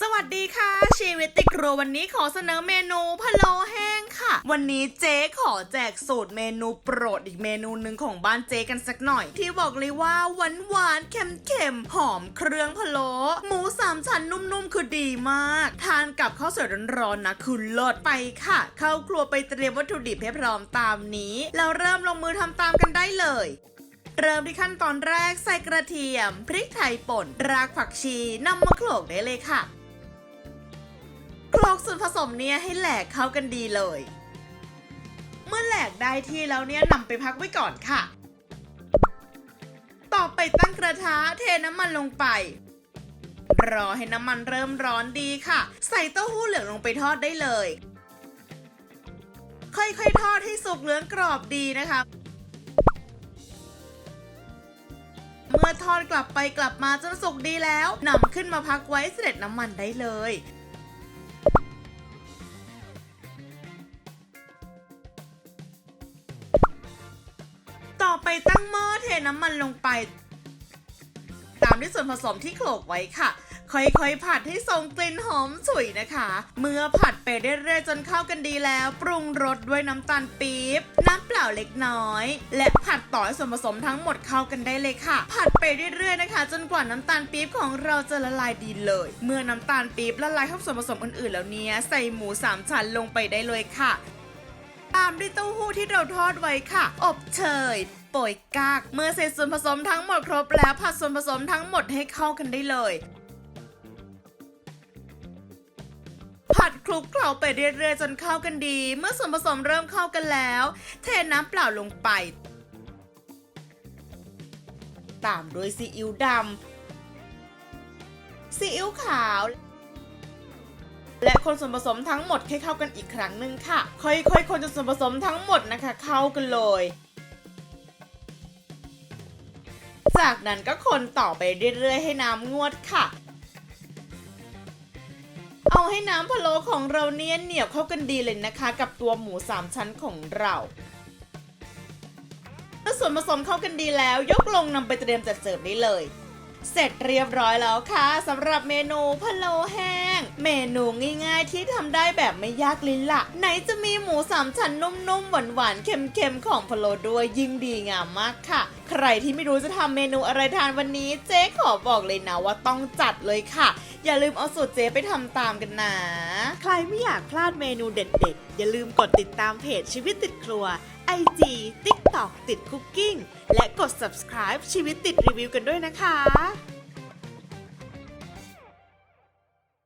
สวัสดีค่ะ ชีวิตติดครัววันนี้ขอเสนอเมนูพะโล้แห้งค่ะ วันนี้เจ๊ขอแจกสูตรเมนูโปรดอีกเมนูหนึ่งของบ้านเจ๊กันสักหน่อย ที่บอกเลยว่าหวานหวานเค็มเค็มหอมเครื่องพะโล้หมูสามชั้นนุ่มๆคือดีมาก ทานกับข้าวสวยร้อนๆนะคือเลิศไปค่ะ เข้าครัวไปเตรียมวัตถุดิบให้พร้อมตามนี้แล้วเริ่มลงมือทำตามกันได้เลยเริ่มที่ขั้นตอนแรกใส่กระเทียม พริกไทยป่น รากผักชีนำมาโขลกได้เลยค่ะ โขลกส่วนผสมเนี่ยให้แหลกเข้ากันดีเลย เมื่อแหลกได้ที่แล้วเนี่ยนำไปพักไว้ก่อนค่ะ ต่อไปตั้งกระทะเทน้ำมันลงไป รอให้น้ำมันเริ่มร้อนดีค่ะ ใส่เต้าหู้เหลืองลงไปทอดได้เลย ค่อยๆทอดให้สุกเหลืองกรอบดีนะคะ เมื่อทอดกลับไปกลับมาจนสุกดีแล้วนำขึ้นมาพักไว้เสด็จน้ำมันได้เลย ไปตั้งหม้อเทน้ำมันลงไป ตามด้วยส่วนผสมที่โขลกไว้ค่ะ ค่อยๆ ผัดให้ทรงกลิ่นหอมฉุยนะคะ เมื่อผัดไปเรื่อยๆจนเข้ากันดีแล้ว ปรุงรสด้วยน้ำตาลปี๊บ น้ำเปล่าเล็กน้อย และผัดต่อส่วนผสมทั้งหมดเข้ากันได้เลยค่ะ ผัดไปเรื่อยๆนะคะ จนกว่าน้ำตาลปี๊บของเราจะละลายดีเลย เมื่อน้ำตาลปี๊บละลายเข้าส่วนผสมอื่นๆ แล้วเนี้ยใส่หมูสามชั้นลงไปได้เลยค่ะตามด้วยเต้าหู้ที่เราทอดไว้ค่ะ อบเชย โปยกาก เมื่อเสร็จส่วนผสมทั้งหมดครบแล้วผัดส่วนผสมทั้งหมดให้เข้ากันได้เลยผัดคลุกเคล้าไปเรื่อยๆจนเข้ากันดี เมื่อส่วนผสมเริ่มเข้ากันแล้ว เทน้ำเปล่าลงไป ตามด้วยซีอิ๊วดำซีอิ๊วขาว และคนส่วนผสมทั้งหมดให้เข้ากันอีกครั้งหนึ่งค่ะ ค่อยๆ คนจนส่วนผสมทั้งหมดนะคะ เข้ากันเลย จากนั้นก็คนต่อไปเรื่อยๆ ให้น้ำงวดค่ะ เอาให้น้ำพะโล้ของเราเนี่ยเหนียวเข้ากันดีเลยนะคะ กับตัวหมูสามชั้นของเราเมื่อส่วนผสมเข้ากันดีแล้ว ยกลงนำไปเตรียมจัดเสิร์ฟได้เลย เสร็จเรียบร้อยแล้วค่ะสำหรับเมนูพะโล้แห้ง เมนูง่ายๆที่ทำได้แบบไม่ยากลิ้นละไหนจะมีหมูสามชั้นนุ่มๆหวานๆเค็มๆของพะโล้ด้วยยิ่งดีงามมากค่ะ ใครที่ไม่รู้จะทำเมนูอะไรทานวันนี้ เจ๊ขอบอกเลยนะว่าต้องจัดเลยค่ะ อย่าลืมเอาสูตรเจ๊ไปทำตามกันนะ ใครไม่อยากพลาดเมนูเด็ดๆ อย่าลืมกดติดตามเพจชีวิตติดครัว IG TikTok ติดคุกกิ้งและกด subscribe ชีวิตติดรีวิวกันด้วยนะคะ